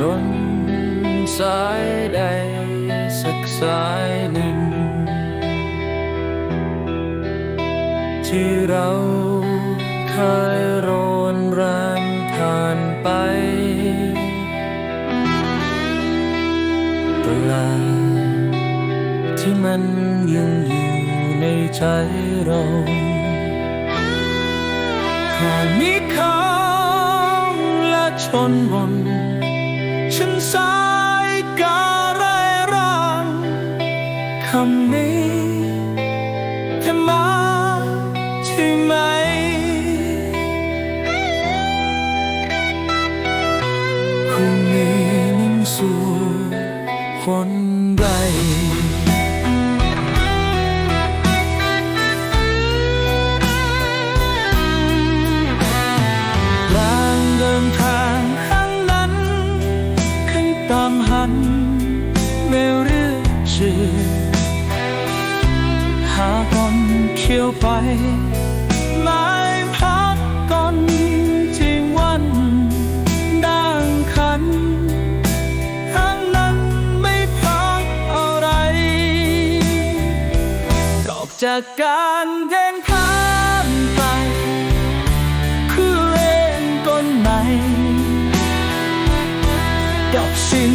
นนสายใดสักสายหนึ่ง ที่เราเคยโรนแรมผ่านไปตลาที่มันยังอยู่ในใจเราหากมีเขาและชนบน สายการะรังคำนี้เธอมาใช่ไหมพรุ่งนี้นิ่งสู่คน หาก่อนเขียวไปไม่พักก่อนที่วันดังขันทางนั้นไม่พักอะไรดอกจากการเดินผ่านไป คือเล่นก้นใหม่กับสิ่ง